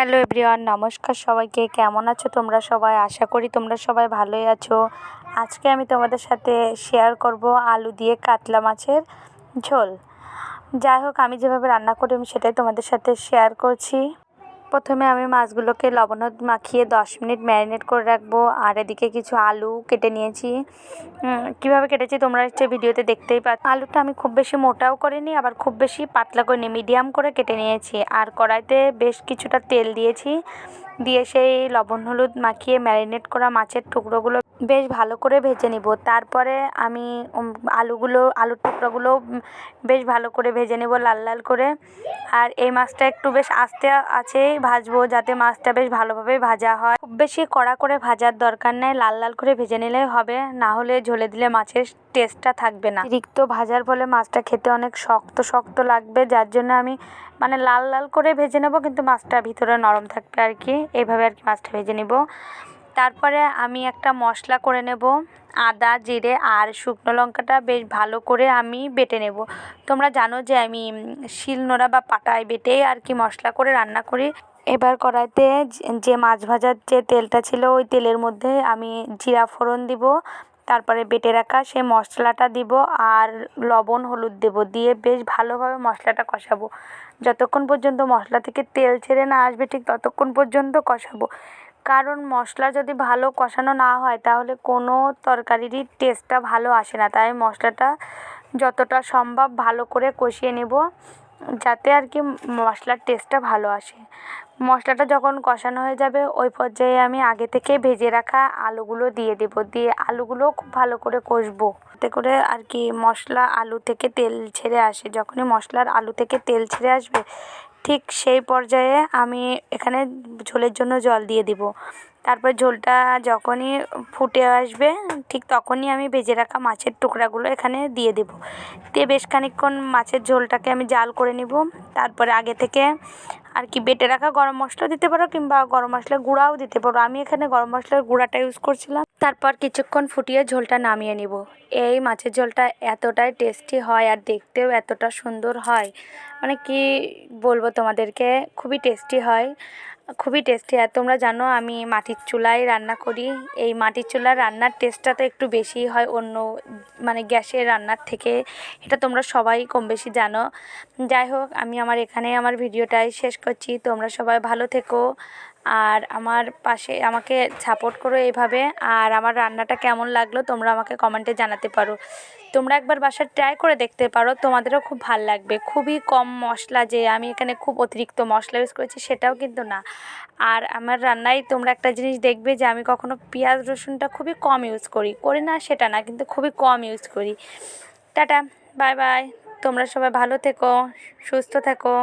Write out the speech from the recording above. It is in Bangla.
হ্যালো এভরিওয়ান, নমস্কার সবাইকে। কেমন আছো তোমরা সবাই? আশা করি তোমরা সবাই ভালোই আছো। আজকে আমি তোমাদের সাথে শেয়ার করব আলু দিয়ে কাতলা মাছের ঝোল। যাই হোক, আমি যেভাবে রান্না করি আমি সেটাই তোমাদের সাথে শেয়ার করছি। প্রথমে আমি মাছগুলোকে লবণ মাখিয়ে দশ মিনিট ম্যারিনেট করে রাখব। আর এদিকে কিছু আলু কেটে নিয়েছি। কীভাবে কেটেছি তোমরা হচ্ছে ভিডিওতে দেখতেই পাচ্ছ। আলুটা আমি খুব বেশি মোটাও করিনি, আবার খুব বেশি পাতলা করিনি মিডিয়াম করে কেটে নিয়েছি। আর কড়াইতে বেশ কিছুটা তেল দিয়েছি। দিয়ে সেই লবণ হলুদ মাখিয়ে ম্যারিনেট করা মাছের টুকরোগুলো বেশ ভালো করে ভেজে নিব। তারপরে আমি আলুগুলো, আলুর টুকরোগুলো বেশ ভালো করে ভেজে নেব লাল লাল করে। আর এই মাছটা একটু বেশ আস্তে আছেই ভাজবো যাতে মাছটা বেশ ভালোভাবে ভাজা হয়। খুব বেশি কড়া করে ভাজার দরকার নেই, লাল লাল করে ভেজে নিলেই হবে, না হলে ঝোলে দিলে মাছের টেস্টটা থাকবে না। অতিরিক্ত ভাজার ফলে মাছটা খেতে অনেক শক্ত শক্ত লাগবে, যার জন্য আমি মানে লাল লাল করে ভেজে নেব, কিন্তু মাছটা ভিতরে নরম থাকবে আর কি। এইভাবে আর কি মাছটা ভেজে নেব। তারপরে আমি একটা মশলা করে নেব, আদা, জিরে আর শুকনো লঙ্কাটা বেশ ভালো করে আমি বেটে নেব। তোমরা জানো যে আমি শিলনোড়া বা পাটায় বেটে আর কি মশলা করে রান্না করি। এবার কড়াইতে যে মাছ ভাজার যে তেলটা ছিল, ওই তেলের মধ্যে আমি জিরা ফোড়ন দিব তারপরে বেটে রাখা সেই মশলাটা দিব আর লবণ, হলুদ দেব। দিয়ে বেশ ভালোভাবে মশলাটা কষাবো। যতক্ষণ পর্যন্ত মশলা থেকে তেল ছেড়ে না আসবে, ঠিক ততক্ষণ পর্যন্ত কষাবো। কারণ মশলা যদি ভালো কষানো না হয়, তাহলে কোনো তরকারিরই টেস্টটা ভালো আসে না। তাই মশলাটা যতটা সম্ভব ভালো করে কষিয়ে নেব। যাতে আর কি মশলার টেস্টটা ভালো আসে। মশলাটা যখন কষানো হয়ে যাবে, ওই পর্যায়ে আমি আগে থেকে ভেজে রাখা আলুগুলো দিয়ে দেব। দিয়ে আলুগুলো খুব ভালো করে কষবো। এতে করে আর কি মশলা আলু থেকে তেল ছেড়ে আসে। যখনই মশলার আলু থেকে তেল ছেড়ে আসবে ঠিক সেই পর্যায়ে আমি এখানে ঝোলের জন্য জল দিয়ে দিব। তারপর ঝোলটা যখনই ফুটে আসবে, ঠিক তখনই আমি ভেজে রাখা মাছের টুকরাগুলো এখানে দিয়ে দেব। দিয়ে বেশ খানিকক্ষণ মাছের ঝোলটাকে আমি জাল করে নিব। তারপরে আগে থেকে আর কি বেটে রাখা গরম মশলা দিতে পারো কিংবা গরম মশলার গুঁড়াও দিতে পারো। আমি এখানে গরম মশলার গুঁড়াটা ইউজ করছিলাম। তারপর কিছুক্ষণ ফুটিয়ে ঝোলটা নামিয়ে নিব। এই মাছের ঝোলটা এতটাই টেস্টি হয় আর দেখতেও এতটা সুন্দর হয়। মানে কি বলব তোমাদেরকে? খুবই টেস্টি হয়। খুবই টেস্টি। আর তোমরা জানো, আমি মাটির চুলায় রান্না করি। এই মাটির চুলার রান্নার টেস্টটা তো একটু বেশিই হয় অন্য মানে গ্যাসের রান্নার থেকে। এটা তোমরা সবাই কম বেশি জানো। যাই হোক, আমি আমার এখানে আমার ভিডিওটাই শেষ করছি। তোমরা সবাই ভালো থেকো। আর আমার পাশে আমাকে সাপোর্ট করো এইভাবে। আর আমার রান্নাটা কেমন লাগল তোমরা আমাকে কমেন্টে জানাতে পারো। তোমরা একবার বাসায় ট্রাই করে দেখতে পারো, তোমাদেরও খুব ভালো লাগবে। খুবই কম মশলা যে আমি এখানে খুব অতিরিক্ত মশলা ইউজ করেছি সেটাও কিন্তু না। আর আমার রান্নায় তোমরা একটা জিনিস দেখবে যে আমি কখনো পেঁয়াজ, রসুনটা খুবই কম ইউজ করি। করি না সেটা না, কিন্তু খুবই কম ইউজ করি। টাটা বাই বাই তোমরা সবাই ভালো থেকো, সুস্থ থেকো।